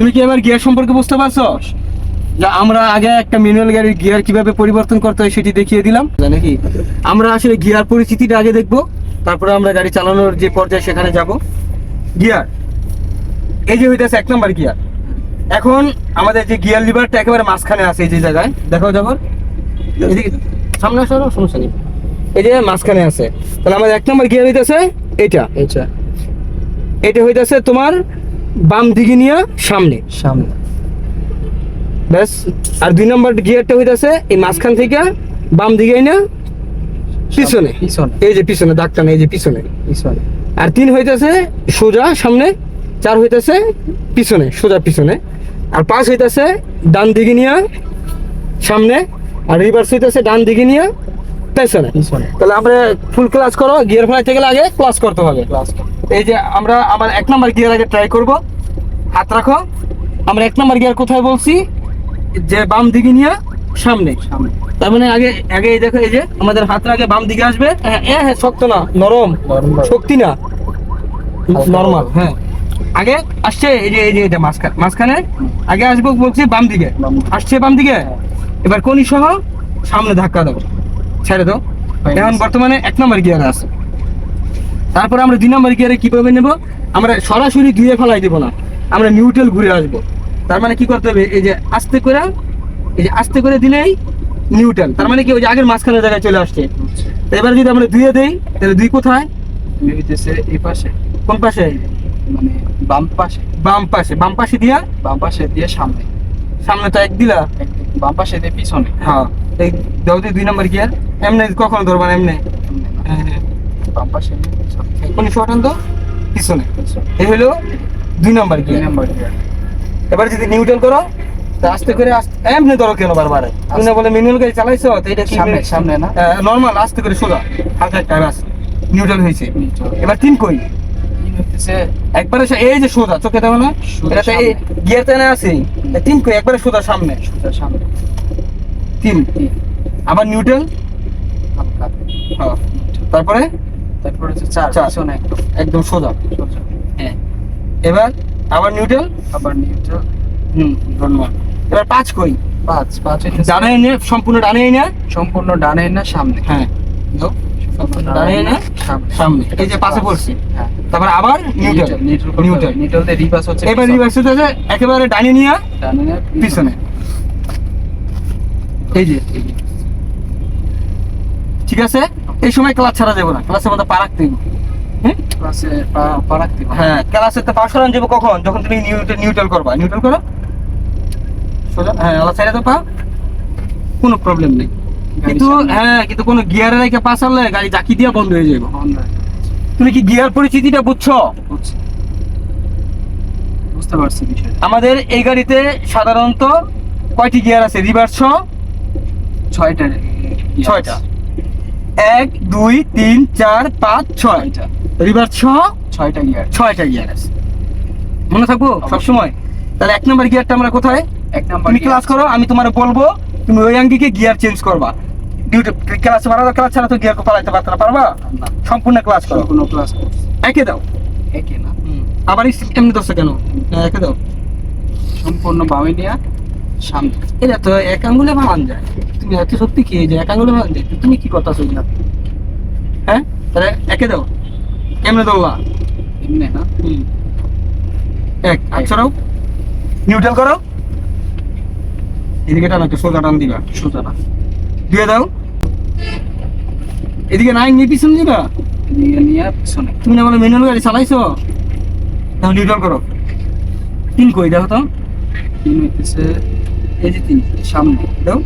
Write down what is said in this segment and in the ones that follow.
তুমি কি এবার গিয়ার সম্পর্কে বুঝতে পারছ? যে আমরা আগে একটা ম্যানুয়াল গাড়ির গিয়ার কীভাবে পরিবর্তন করতে হয় সেটি দেখিয়ে দিলাম। নাকি আমরা আসলে গিয়ার পরিস্থিতিটা আগে দেখব তারপরে আমরা গাড়ি চালানোর যে পর্যায়ে সেখানে যাব। গিয়ার। এই যে হইতেছে এক নম্বর গিয়ার। এখন আমাদের যে গিয়ার লিভারটা একেবারে মাঝখানে আছে এই যে জায়গায়। দেখাও যাব এদিকে সামনে আসো সমস্যা নেই। এই যে মাঝখানে আছে। তাহলে আমাদের এক নম্বর গিয়ার হইতেছে এটা আচ্ছা এটা হইতেছে তোমার বাম দিকে নিয়ে সামনে। সামনে। ব্যাস আর দুই নম্বর গিয়ারটা হইতাছে এই মাঝখান থেকে বাম দিকে না পিছনে। পিছনে। এই যে পিছনে দাগটা না এই যে পিছনে। পিছনে। আর তিন হইতাছে সোজা সামনে চার হইতাছে পিছনে সোজা পিছনে। আর পাঁচ হইতাছে ডান দিকে নিয়ে সামনে আর রিভার্স হইতাছে ডান দিকে নিয়ে পেছনে তাহলে আমরা ফুল ক্লাস করো গিয়ার ফেলাইতে গেলে আগে ক্লাস করতে হবে। এই যে আমরা আমার এক নাম্বার গিয়ার আগে ট্রাই করব। হাত রাখো। আমরা এক নাম্বার গিয়ার কোথায় বলছি? যে বাম দিকে নিয়ে সামনে। তার মানে আগে আগে দেখো, এই যে আমাদের হাতটা আগে বাম দিকে আসবে। হ্যাঁ হ্যাঁ শক্ত না, নরম। শক্তি না। নরমাল হ্যাঁ। আগে আসছে, এই যে এই যে এটা মাঝখানে মাঝখানে। আগে আসব বলছি বাম দিকে। আসছে বাম দিকে। এবার কোনি সহ সামনে ধাক্কা দাও। ছেড়ে দাও। এখন বর্তমানে এক নম্বর গিয়ারে আছে। তারপরে আমরা দুই নম্বর গিয়ারে কীভাবে নেব? আমরা সরাসরি ধুয়ে ফেলাই দেবো না। আমরা নিউট্রাল ঘুরে আসব। তার মানে কি করতে হবে? এই যে আস্তে করে এই যে আস্তে করে দিলেই নিউট্রাল তার মানে কি? ওই যে আগের মাঝখানের জায়গায় চলে আসছে। এবার যদি আমরা ধুয়ে দেই তাহলে দুই কোথায়? হইতেছে এই পাশে। কোন পাশে? মানে বাম পাশে। বাম পাশে। বাম পাশে দিয়া? বাম পাশে দিয়ে সামনে। সামনে তো এক দিলা। বাম পাশে দিয়ে পিছনে। হ্যাঁ। এই দাও দুই নম্বর গিয়ার। এমনি কখন ধরবা এমনি? হ্যাঁ হ্যাঁ। পাশে দিয়ে পিছনে কোন শর্টান তো? পিছনে পিছনে। এই হলো দুই নম্বর নাম্বার এবার যদি নিউট্রাল করো আস্তে করে এমনি ধরো কেন বারবার? তুমি না বলে ম্যানুয়াল গাড়ি চালাইছো তো এটা সামনে সামনে না? নর্মাল আস্তে করে সোজা। হালকা একটা রাস নিউট্রাল হয়েছে। এবার তিন কই? একবারে এই যে সোজা চোখে দেখো না? সোজা এটা তো এই গিয়ার আছে? তিন কই একবারে সোজা সামনে। সোজা সামনে। তিন। তিন। আবার নিউট্রাল হালকা হ্যাঁ তারপরে? তারপর হচ্ছে চার চার। পিছনে একদম। একদম সোজা। সোজা হ্যাঁ। এবার আবার নিউট্রাল আবার নিউট্রাল হুম ধন্যবাদ। এবার পাঁচ কই পাঁচ পাঁচ ডানে এনে সম্পূর্ণ ডানে এনে সম্পূর্ণ ডানে না সামনে। হ্যাঁ। ডানে এনে সামনে। সামনে। এই যে পাশে পড়ছে। হ্যাঁ। তারপর আবার নিউট্রাল নিউট্রাল নিউট্রাল দিয়ে রিভার্স হচ্ছে এবার রিভার্স হচ্ছে একেবারে ডানে নিয়ে ডানে না পিছনে। এই যে। ঠিক আছে? এই সময় ক্লাস ছাড়া যাব না। ক্লাসের মধ্যে পা রাখতে হবে। হ্যাঁ ক্লাসে হ্যাঁ তো পা সরান যাব কখন? যখন তুমি নিউট্রাল নিউট্রাল করবা। নিউট্রাল করো। সোজা হ্যাঁ তো পা। কোনো প্রবলেম নেই। কিন্তু হ্যাঁ কিন্তু কোনো গিয়ারে রেখে পাস আনলে গাড়ি জাকি দিয়ে বন্ধ হয়ে যাবে। তুমি কি গিয়ার পরিস্থিতিটা বুঝছ? বুঝতে পারছি বিষয়টা। আমাদের এই গাড়িতে সাধারণত কয়টি গিয়ার আছে? রিভার্স সহ ছয়টা। ছয়টা। এক দুই তিন চার পাঁচ ছয়। রিভার্স সহ ছয়টা গিয়ার ছয়টা গিয়ার আছে মনে থাকব সবসময়? তাহলে এক নম্বর গিয়ারটা আমরা কোথায়? এক নাম্বার তুমি ক্লাস করো আমি তোমার বলব তুমি ওই আঙ্গিকে গিয়ার চেঞ্জ করবা। ডিউটি ক্লাস বাড়াতে ক্লাস ছাড়া তো গিয়ার পালাইতে পারতে না পারবা? সম্পূর্ণ ক্লাস করো। সম্পূর্ণ ক্লাস একে দাও। একে না। আবার এই এমনি দশটা কেন? একে দাও। সম্পূর্ণ বামে নিয়ে সামনে এটা তো এক আঙ্গুলে ভাঙান যায়। তুমি এত সত্যি কি যে এক আঙ্গুলে ভাঙান যায়? তুমি কি কথা শুনি না হ্যাঁ? তাহলে একে দাও। এমনি দৌড়া না? এক, হাত ছড়াও নিউট্রাল করো। এদিকে টান সোজা টান দিবা। সোজা না দিয়ে দাও। এদিকে নাই, নিয়ে পিছনে দিবা। পিছনে। তুমি না বলে ম্যানুয়াল গাড়ি চালাইছো? তাহলে নিউট্রাল করো। তিন কই, দেখো তো। তিন এই যে তিন সামনে দাও।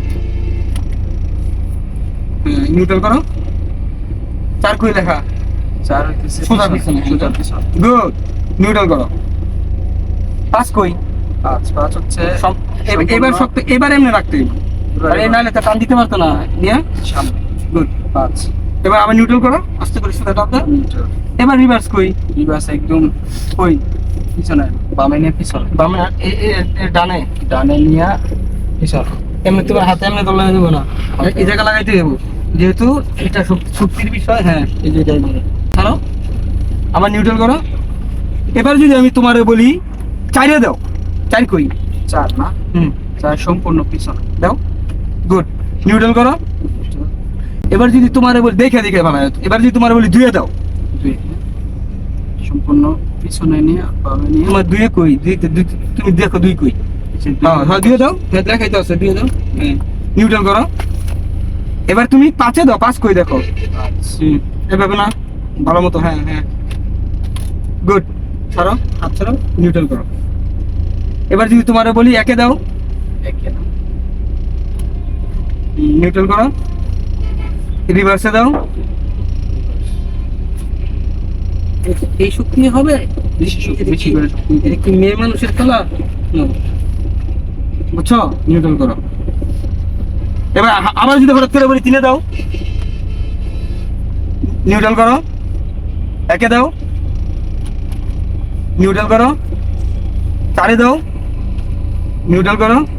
নিউট্রাল করো। চার কই লেখা। চার হইতেছে সোজা পিছনে। সোজা পিছনে। গুড নিউট্রাল করো। পাঁচ কই পাঁচ পাঁচ হচ্ছে এবার- শক্ত এবার এমনি রাখতে। আরে নাহলে তো টান দিতে পারতো না। নিয়ে। সামনে। গুড পাঁচ। এবার আবার নিউট্রাল করো। আস্তে করে সোজা টান দাও। এবার রিভার্স কই রিভার্স একদম কই পিছনে বামে নিয়ে পিছনে। বামে ডানে। ডানে নিয়ে পিছনে এমনি তোমার হাতে এমনি দোলা দেবো না। এই জায়গা লাগাইতে দেবো। যেহেতু এটা শক্তির বিষয় হ্যাঁ এই যে এটাই ছাড়ো আবার নিউট্রাল করো। এবার যদি আমি তোমারে বলি চাইরে দাও। চার কই? চার না? হুম। চার সম্পূর্ণ পিছনে। দাও। গুড। নিউট্রাল করো। এবার যদি তোমার বলি দেখে দেখে বানায় এবার যদি তোমার বলি দুয়ে দাও। দুই সম্পূর্ণ পিছনে নিয়ে বামে নিয়ে। তোমার দুয়ে কই? দুই তুমি দেখো দুই কই। হ্যাঁ হ্যাঁ দিয়ে দাও। হ্যাঁ দেখাইতে আছে দিয়ে দাও। হ্যাঁ নিউট্রাল করো। এবার তুমি পাঁচে দাও পাঁচ কই দেখো। এভাবে না ভালো মতো হ্যাঁ হ্যাঁ। গুড ছাড়ো হাত ছাড়ো নিউট্রাল করো। এবার যদি তোমার বলি একে দাও। একে না করো। রিভার্সে দাও। এই শক্তি হবে? বেশি করে শক্তি। মেয়ে মানুষের খেলা? না। বুঝছ? নিউট্রাল করো। এবার আবার যদি হঠাৎ করে বলি তিনে দাও। নিউট্রাল করো। একে দাও। নিউট্রাল করো। চারে দাও। নিউট্রাল করো।